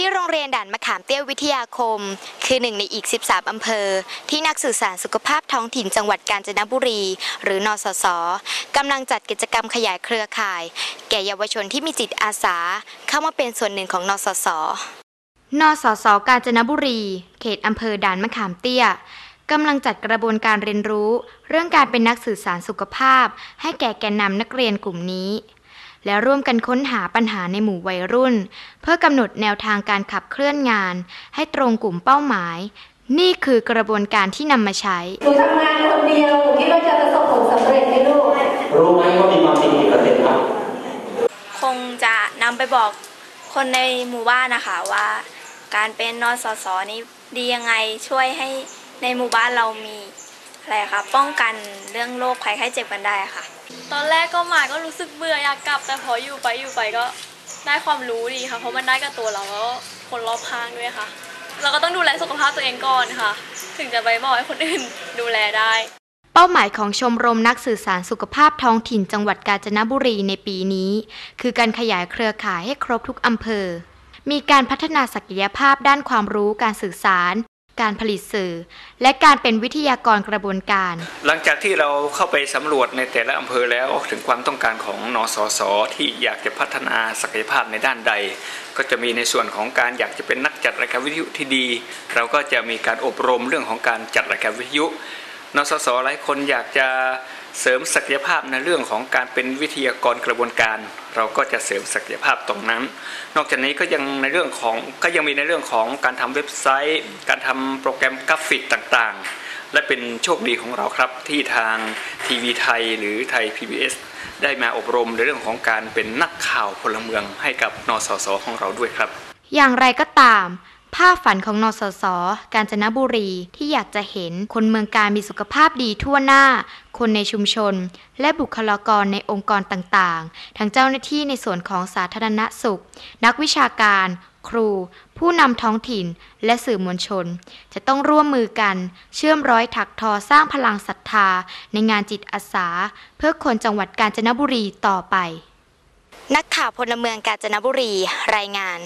ที่โรงเรียนด่านมะขามเตี้ยวิทยาคม คือหนึ่งในอีก 13 อำเภอ ที่นักสื่อสารสุขภาพท้องถิ่นจังหวัดกาญจนบุรี หรือนสสกำลังจัดกิจกรรมขยายเครือข่าย แก่เยาวชนที่มีจิตอาสา เข้ามาเป็นส่วนหนึ่งของนสสนสสกาญจนบุรี เขตอำเภอด่านมะขามเตี้ยกำลังจัดกระบวนการเรียนรู้ เรื่องการเป็นนักสื่อสารสุขภาพ ให้แก่แกนนำนักเรียนกลุ่มนี้ และร่วมกันค้นหาปัญหาในหมู่วัยรุ่น เพื่อกำหนดแนวทางการขับเคลื่อนงาน ให้ตรงกลุ่มเป้าหมาย นี่คือกระบวนการที่นำมาใช้หนูทำงานคนเดียวหนูคิดว่าจะประสบผลสำเร็จไหมลูกรู้ไหมว่ามีความจริงกี่เปอร์เซ็นต์ครับคงจะนำไปบอกคนในหมู่บ้านนะคะว่า การเป็นนสสนี้ดียังไงช่วยให้ในหมู่บ้านเรามี อะไรคะป้องกันเรื่องโรคภัยไข้เจ็บกันได้ค่ะ ตอนแรกก็มาก็รู้สึกเบื่ออยากกลับ แต่พออยู่ไปอยู่ไปก็ได้ความรู้ดีค่ะ เพราะมันได้กับตัวเราแล้วก็คนรอบข้างด้วยค่ะ เราก็ต้องดูแลสุขภาพตัวเองก่อนค่ะ ถึงจะไปบอกให้คนอื่นดูแลได้เป้าหมายของชมรมนักสื่อสารสุขภาพท้องถิ่นจังหวัดกาญจนบุรีในปีนี้ คือการขยายเครือข่ายให้ครบทุกอำเภอ มีการพัฒนาศักยภาพด้านความรู้การสื่อสาร การผลิตสื่อ และการเป็นวิทยากรกระบวนการ หลังจากที่เราเข้าไปสำรวจในแต่ละอำเภอแล้วถึงความต้องการของนสสที่อยากจะพัฒนาศักยภาพในด้านใด ก็จะมีในส่วนของการอยากจะเป็นนักจัดรายการวิทยุที่ดี เราก็จะมีการอบรมเรื่องของการจัดรายการวิทยุนสสหลายคนอยากจะ เสริมศักยภาพในเรื่องของการเป็นวิทยากรกระบวนการ เราก็จะเสริมศักยภาพตรงนั้น นอกจากนี้ก็ยังในเรื่องของก็ยังมีในเรื่องของการทำเว็บไซต์ การทำโปรแกรมกราฟิกต่างๆ และเป็นโชคดีของเราครับที่ทางทีวีไทยหรือไทย PBS ได้มาอบรมในเรื่องของการเป็นนักข่าวพลเมืองให้กับนสสของเราด้วยครับ อย่างไรก็ตามภาพฝันของนสส กาญจนบุรีที่อยากจะเห็นคนเมืองการมีสุขภาพดีทั่วหน้า คนในชุมชน และบุคลากรในองค์กรต่างๆ ทั้งเจ้าหน้าที่ในส่วนของสาธารณสุข นักวิชาการ ครู ผู้นำท้องถิ่น และสื่อมวลชน จะต้องร่วมมือกัน เชื่อมร้อยถักทอสร้างพลังศรัทธา ในงานจิตอาสา เพื่อคนจังหวัดกาญจนบุรีต่อไป นักข่าวพลเมืองกาญจนบุรีรายงาน